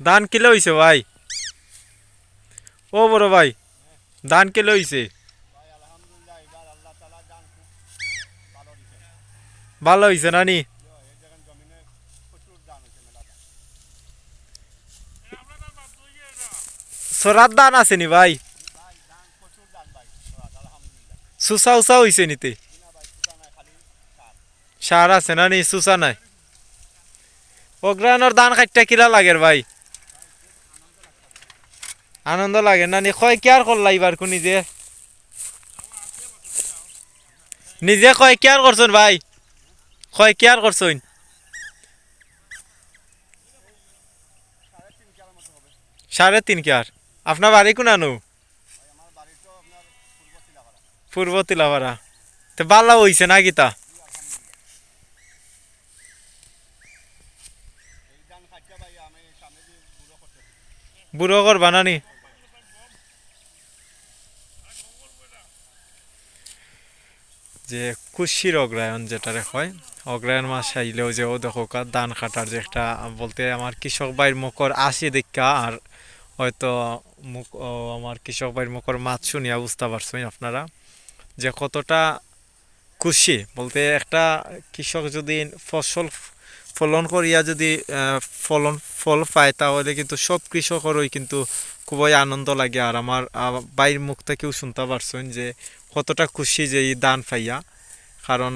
ধান কিলো হইছে ভাই ও বড় ভাই ধান কিলো হইছে আলহামদুলিল্লাহ এবার আল্লাহ তালা দান খুব ভালো দিচ্ছে ভালো হইছে নানি এই জায়গায় জমিনে প্রচুর দান হয়েছে মেলাটা সরার ধান আছে নি ভাই ভাই দান প্রচুর দান ভাই আলহামদুলিল্লাহ সুসা উসা হইছে নিতে কিনা ভাই সুতা নাই খালি সার সার আছে নানি সুসা নাই অগ্রায়ণর ধান খাইটা কিলা লাগের ভাই আনন্দ লাগে নানি কয় কেয়ার করলা এবার কো নিজে? নিজে কয় কেয়ার করছুন ভাই? কয় কেয়ার করছুন সাড়ে তিন কেয়ার আপনার বাড়ি তো আপনার পূর্ব তিলাপাড়া তো বালা হইছে না গীতা এই দান খাইতে ভাই আমি সামনে দিয়ে বুড়ো করতে বুড়ো করবা নানি যে খুশির অগ্রায়ণ যেটারে হয়, অগ্রায়ণ মাস আইলেও যে ও দেখো ধান কাটার যে একটা, বলতে আমার কৃষক ভাইয়ের মুখর আসি দেখা, আর হয়তো মুখ আমার কৃষক ভাইয়ের মুখর মাছ শুনিয়া বুঝতে পারছেন আপনারা, যে কতটা খুশি। বলতে একটা কৃষক যদি ফসল ফলন করিয়া যদি ফলন, ফল পায় তাহলে কিন্তু সব কৃষকেরই কিন্তু খুবই আনন্দ লাগে। আর আমার বাইর মুখ থেকেও শুনতে পারছেন যে কতটা খুশি যে এই দান পাইয়া। কারণ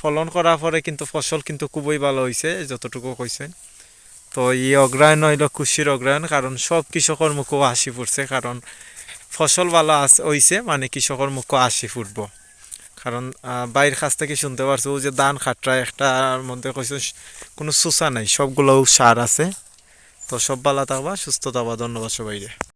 ফলন করার পরে কিন্তু ফসল কিন্তু খুবই ভালো হয়েছে যতটুকু কইছেন। তো এই অগ্রায়ণ হইল খুশির অগ্রায়ণ কারণ সব কৃষকের মুখও হাসি ফুটছে। কারণ ফসল ভালো হইছে মানে কৃষকের মুখও হাসি ফুটব। কারণ বাইরের কাছ থেকে শুনতে পারছ যে ধান খাটরা একটার মধ্যে কইছো কোনো সুসা নাই, সবগুলো সার আছে। তো সব ভালো থাকবা, সুস্থ থাকবা, ধন্যবাদ সবাইরে